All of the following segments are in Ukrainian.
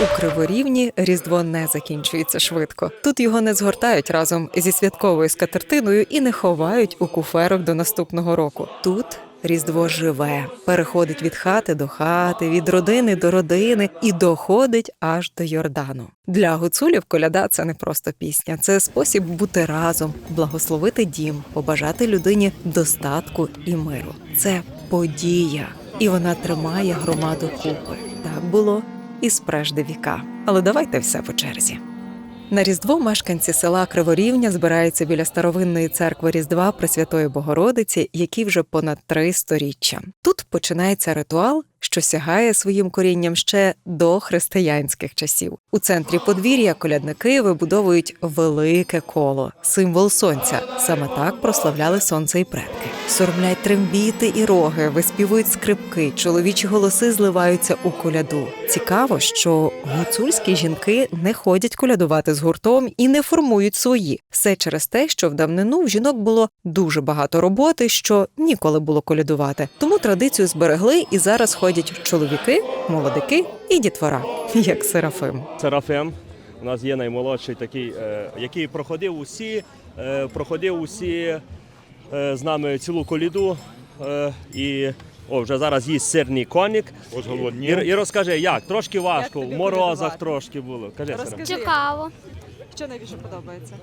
У Криворівні Різдво не закінчується швидко. Тут його не згортають разом зі святковою скатертиною і не ховають у куферок до наступного року. Тут Різдво живе, переходить від хати до хати, від родини до родини і доходить аж до Йордану. Для гуцулів коляда це не просто пісня, це спосіб бути разом, благословити дім, побажати людині достатку і миру. Це подія, і вона тримає громаду купи. Так було і спражди віка. Але давайте все по черзі. На Різдво мешканці села Криворівня збираються біля старовинної церкви Різдва Пресвятої Богородиці, які вже понад три сторіччя. Тут починається ритуал, що сягає своїм корінням ще до християнських часів. У центрі подвір'я колядники вибудовують велике коло, символ сонця. Саме так прославляли сонце і предки. Сурмлять трембіти і роги, виспівують скрипки, чоловічі голоси зливаються у коляду. Цікаво, що гуцульські жінки не ходять колядувати з гуртом і не формують свої. Все через те, що в давнину в жінок було дуже багато роботи, що ніколи було колядувати. Тому традицію зберегли і зараз ходять чоловіки, молодики і дітвора, як серафим. Серафим. У нас є наймолодший такий, е, який проходив усі, е, проходив усі е, з нами цілу коліду. І о, вже зараз їсть сирний конік. Ось І, і розкажи, як? Трошки важко, тобі в морозах трошки було. Кажи, Серафим. Цікаво. Що найбільше подобається?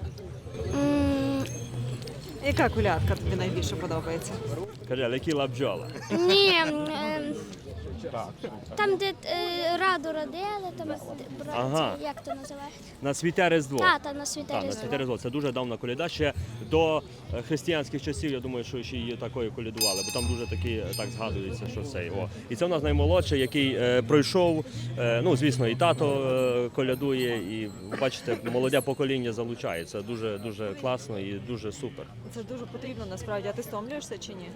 Яка колядка тобі найбільше подобається? Кажи, летіла бджола. Ні, ем, там, де е, раду родили, там де брати, Ага. як то називається? На світе Різдво. Тата на світе Так, на Різдво. святе Різдво. Це дуже давна коляда. Ще до е, християнських часів, я думаю, що ще її такою колядували, бо там дуже такі е, так згадується, що це. О. І це у нас наймолодший, який е, пройшов. Е, ну, звісно, і тато е, колядує, і бачите, молоде покоління залучається. Дуже дуже класно і дуже супер. Це дуже потрібно насправді. А ти стомлюєшся чи ні?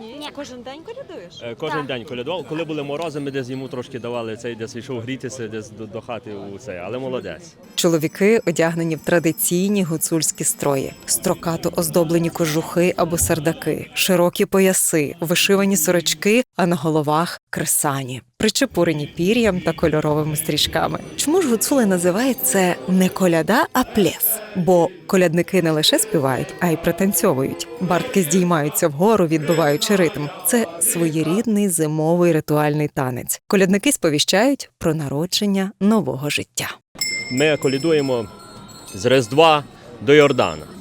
Ні. Ні. Кожен день колядуєш? Е, Кожен Так. день колядував. Коли були морози, ми десь йому трошки давали цей, десь йшов грітися, десь до, до хати у цей, але молодець. Чоловіки одягнені в традиційні гуцульські строї, строкато оздоблені кожухи або сардаки, широкі пояси, вишивані сорочки, а на головах кресані, причепурені пір'ям та кольоровими стрічками. Чому ж гуцули називають це не коляда, а плес? Бо колядники не лише співають, а й пританцьовують. Бартки здіймаються вгору, відбиваючи ритм. Це своєрідний зимовий ритуальний танець. Колядники сповіщають про народження нового життя. Ми колідуємо з Різдва до Йордана.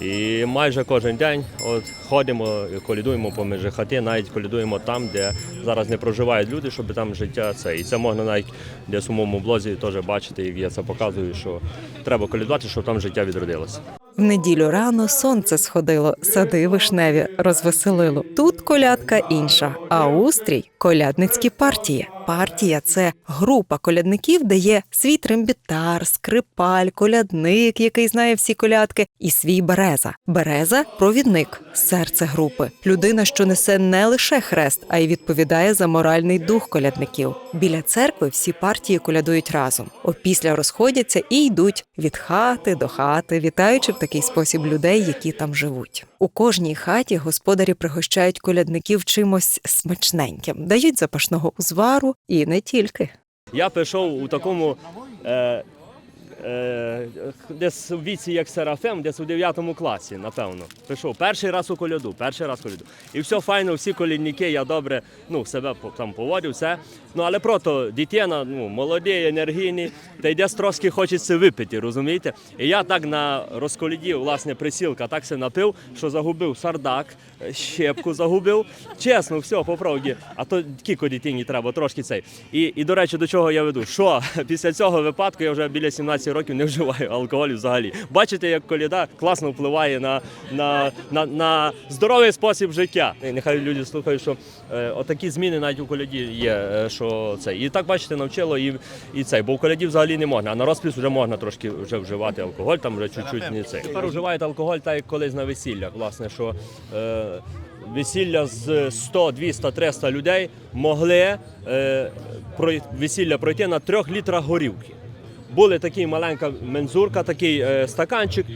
І майже кожен день от ходимо, колідуємо поміж хати, навіть колідуємо там, де зараз не проживають люди, щоб там життя це. І це можна навіть десь у блозі теж бачити, і я це показую, що треба колідувати, щоб там життя відродилося. В неділю рано сонце сходило, сади вишневі розвеселило. Тут колядка інша, а устрій колядницькі партії. Партія це група колядників, де є свій трембітар, скрипаль, колядник, який знає всі колядки, і свій береза. Береза провідник, серце групи. Людина, що несе не лише хрест, а й відповідає за моральний дух колядників. Біля церкви всі партії колядують разом. Опісля розходяться і йдуть від хати до хати, вітаючи в такий спосіб людей, які там живуть. У кожній хаті господарі пригощають колядників чимось смачненьким, дають запашного узвару і не тільки. Я пішов у такому е, десь у віці як Серафим, десь у 9 класі, напевно. Пішов перший раз у коляду, перший раз у коляду. І все файно, всі колідники, я добре ну, себе там поводив, все. Ну але просто дитина, ну, молоді, енергійні, та й десь трошки хочеться випити, розумієте? І я так на розколіді, власне, присілка, так се напив, що загубив сардак, е, щепку загубив. Чесно, все, по правді. А то кілько дитині треба, трошки цей. І, і до речі, до чого я веду? Що після цього випадку я вже біля 17 років не вживаю алкоголю взагалі. Бачите, як коліда класно впливає на, на, на, на здоровий спосіб життя. Нехай люди слухають, що е, отакі зміни навіть у коляді є. е, що це. І так бачите, навчило і, і цей. Бо в коляді взагалі не можна, а на розпис вже можна трошки вже вживати алкоголь, там вже чуть-чуть не цей. Тепер вживають алкоголь так, як колись на весіллях, власне, що. Е, Весілля з 100, 200, 300 людей могли е, весілля пройти на трьох літрах горівки. Були такі маленька мензурка, такий е, стаканчик,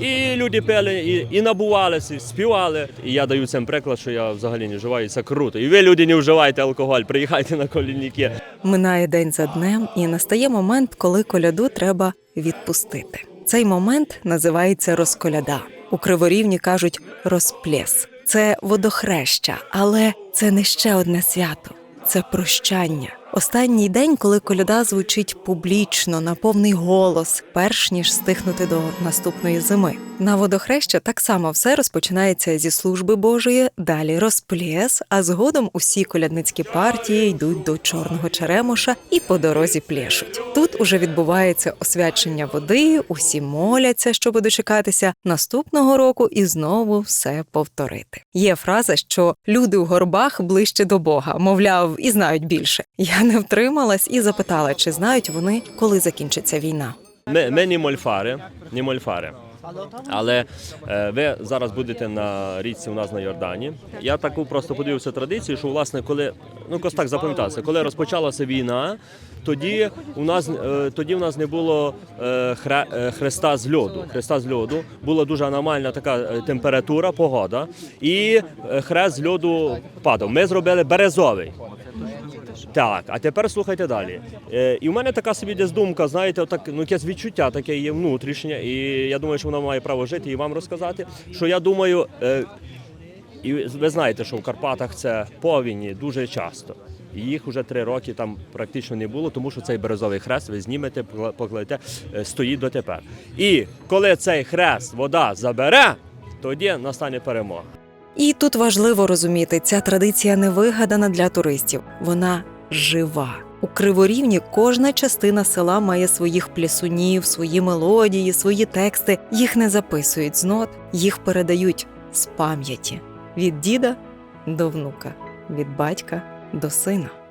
і люди пили, і, і набувалися, співали. І я даю цим приклад, що я взагалі не вживаю, і це круто. І ви, люди, не вживайте алкоголь, приїхайте на колінники. Минає день за днем, і настає момент, коли коляду треба відпустити. Цей момент називається розколяда. У криворівні кажуть розплєс. Це водохреща, але це не ще одне свято, це прощання. Останній день, коли коляда звучить публічно на повний голос, перш ніж стихнути до наступної зими. На водохреща так само все розпочинається зі служби Божої, далі розплєс, а згодом усі колядницькі партії йдуть до чорного черемоша і по дорозі плєшуть. Тут уже відбувається освячення води, усі моляться, щоб дочекатися наступного року і знову все повторити. Є фраза, що люди у горбах ближче до Бога, мовляв, і знають більше. Я не втрималась і запитала, чи знають вони, коли закінчиться війна. Ми, ми не мольфари, не мольфари. Але е, ви зараз будете на річці у нас на Йордані. Я таку просто подивився традицію, що власне, коли ну так запам'ятався, коли розпочалася війна, тоді у нас е, тоді у нас не було е, хре, хреста з льоду. Хреста з льоду була дуже аномальна така температура, погода, і хрест з льоду падав. Ми зробили березовий. Так, а тепер слухайте далі. Е, і в мене така собі десь думка, знаєте, отак, ну якесь відчуття таке є внутрішнє, і я думаю, що вона має право жити і вам розказати. Що я думаю, е, і ви знаєте, що в Карпатах це повіні дуже часто. Їх вже три роки там практично не було, тому що цей березовий хрест ви знімете, покла- покладете, е, стоїть дотепер. І коли цей хрест вода забере, тоді настане перемога. І тут важливо розуміти, ця традиція не вигадана для туристів, вона жива. У криворівні кожна частина села має своїх плясунів, свої мелодії, свої тексти. Їх не записують з нот, їх передають з пам'яті від діда до внука, від батька до сина.